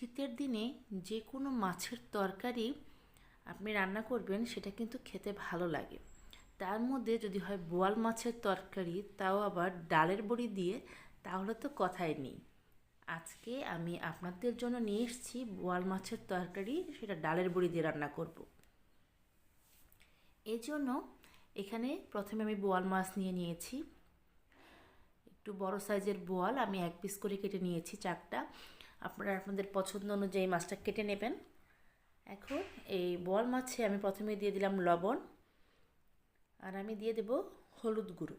শীতের দিনে যে কোনো মাছের তরকারি আপনি রান্না করবেন, সেটা কিন্তু খেতে ভালো লাগে। তার মধ্যে যদি হয় বোয়াল মাছের তরকারি, তাও আবার ডালের বড়ি দিয়ে, তাহলে তো কথাই নেই। আজকে আমি আপনাদের জন্য নিয়ে এসেছি বোয়াল মাছের তরকারি, সেটা ডালের বড়ি দিয়ে রান্না করব। জন্য এখানে প্রথমে আমি বোয়াল মাছ নিয়ে নিয়েছি। একটু বড় সাইজের বোয়াল, আমি এক পিস করে কেটে নিয়েছি চারটা। আপনারা আপনাদের পছন্দ অনুযায়ী মাছটা কেটে নেবেন। এখন এই বোয়াল মাছে আমি প্রথমে দিয়ে দিলাম লবণ আর আমি দিয়ে দেব হলুদ গুঁড়ো।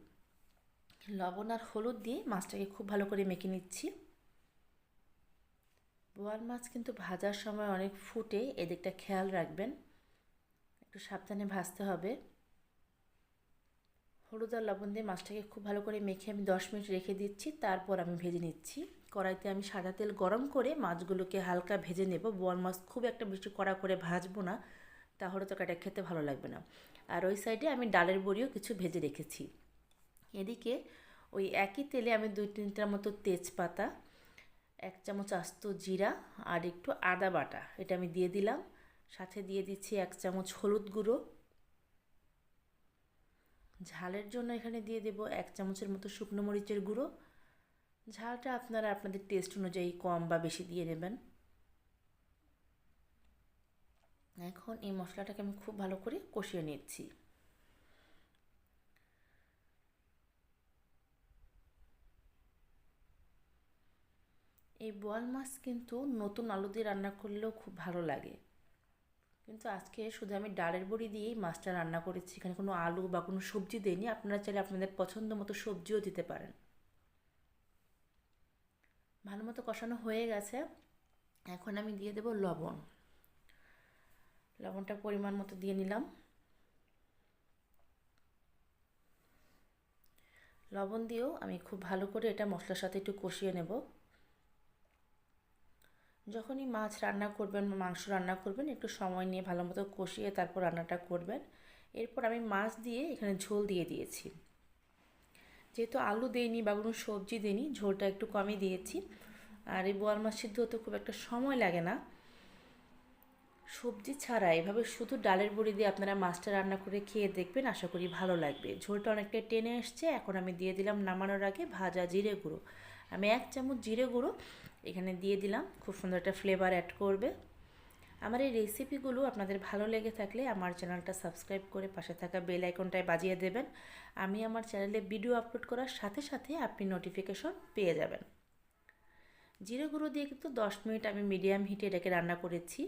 লবণ আর হলুদ দিয়ে মাছটাকে খুব ভালো করে মেখে নিচ্ছি। বোয়াল মাছ কিন্তু ভাজার সময় অনেক ফুটে, এদিকটা খেয়াল রাখবেন। একটু সাবধানে ভাজতে হবে। হলুদ আর লবণ দিয়ে মাছটাকে খুব ভালো করে মেখে আমি দশ মিনিট রেখে দিচ্ছি, তারপর আমি ভেজে নিচ্ছি। কড়াইতে আমি সাদা তেল গরম করে মাছগুলোকে হালকা ভেজে নেব। বোয়াল মাছ খুব একটা বেশি কড়া করে ভাজবো না, তাহলে তো কাটা খেতে ভালো লাগবে না। আর ওই সাইডে আমি ডালের বড়িও কিছু ভেজে রেখেছি। এদিকে ওই একই তেলে আমি দুই তিনটার মতো তেজপাতা, এক চামচ আস্ত জিরা আর একটু আদা বাটা, এটা আমি দিয়ে দিলাম। সাথে দিয়ে দিচ্ছি এক চামচ হলুদ গুঁড়ো। ঝালের জন্য এখানে দিয়ে দেব এক চামচের মতো শুকনো মরিচের গুঁড়ো। ঝালটা আপনারা আপনাদের টেস্ট অনুযায়ী কম বা বেশি দিয়ে নেবেন এখন এই মশলাটাকে আমি খুব ভালো করে কষিয়ে নিচ্ছি। এই বোয়াল মাছ কিন্তু নতুন আলু দিয়ে রান্না করলেও খুব ভালো লাগে। কিন্তু আজকে শুধু আমি ডালের বড়ি দিয়েই মাছটা রান্না করেছি, এখানে কোনো আলু বা কোনো সবজি দিইনি। আপনারা চাইলে আপনাদের পছন্দ মতো সবজিও দিতে পারেন। ভালো মতো কষানো হয়ে গেছে, এখন আমি দিয়ে দেব লবণ। লবণটা পরিমাণ মতো দিয়ে নিলাম। লবণ দিয়েও আমি খুব ভালো করে এটা মশলার সাথে একটু কষিয়ে নেব। যখনই মাছ রান্না করবেন মাংস রান্না করবেন, একটু সময় নিয়ে ভালো মতো কষিয়ে তারপর রান্নাটা করবেন। এরপর আমি মাছ দিয়ে এখানে ঝোল দিয়ে দিয়েছি। যেহেতু আলু দিইনি বা কোনো সবজি দিইনি, ঝোলটা একটু কমই দিয়েছি। আর এই বোয়াল মাছ সিদ্ধ হতে খুব একটা সময় লাগে না। সবজি ছাড়া এভাবে শুধু ডালের বড়ি দিয়ে আপনারা মাছটা রান্না করে খেয়ে দেখবেন, আশা করি ভালো লাগবে। ঝোলটা অনেকটা টেনে এসছে, এখন আমি দিয়ে দিলাম নামানোর আগে ভাজা জিরে গুঁড়ো। আমি এক চামচ জিরে গুঁড়ো এখানে দিয়ে দিলাম, খুব সুন্দর একটা ফ্লেভার অ্যাড করবে। আমার এই রেসিপিগুলো আপনাদের ভালো লেগে থাকলে আমার চ্যানেলটা সাবস্ক্রাইব করে পাশে থাকা বেল আইকনটায় বাজিয়ে দেবেন। আমি আমার চ্যানেলে ভিডিও আপলোড করার সাথে সাথে আপনি নোটিফিকেশন পেয়ে যাবেন। জিরে গুঁড়ো দিয়ে কিন্তু দশ মিনিট আমি মিডিয়াম হিটে রেখে রান্না করেছি।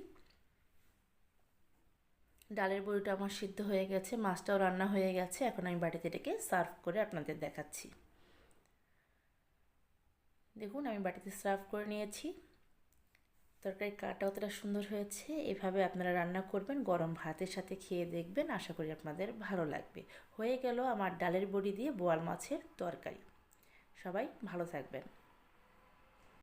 ডালের বড়িটা আমার সিদ্ধ হয়ে গেছে, মাছটাও রান্না হয়ে গেছে, এখন আমি বাড়িতে ডেকে সার্ভ করে আপনাদের দেখাচ্ছি। দেখুন, আমি বাটিতে সার্ভ করে নিয়েছি। তরকারি কাটা অতটা সুন্দর হয়েছে। এভাবে আপনারা রান্না করবেন, গরম ভাতের সাথে খেয়ে দেখবেন। আশা করি আপনাদের ভালো লাগবে। হয়ে গেল আমার ডালের বড়ি দিয়ে বোয়াল মাছের তরকারি। সবাই ভালো থাকবেন।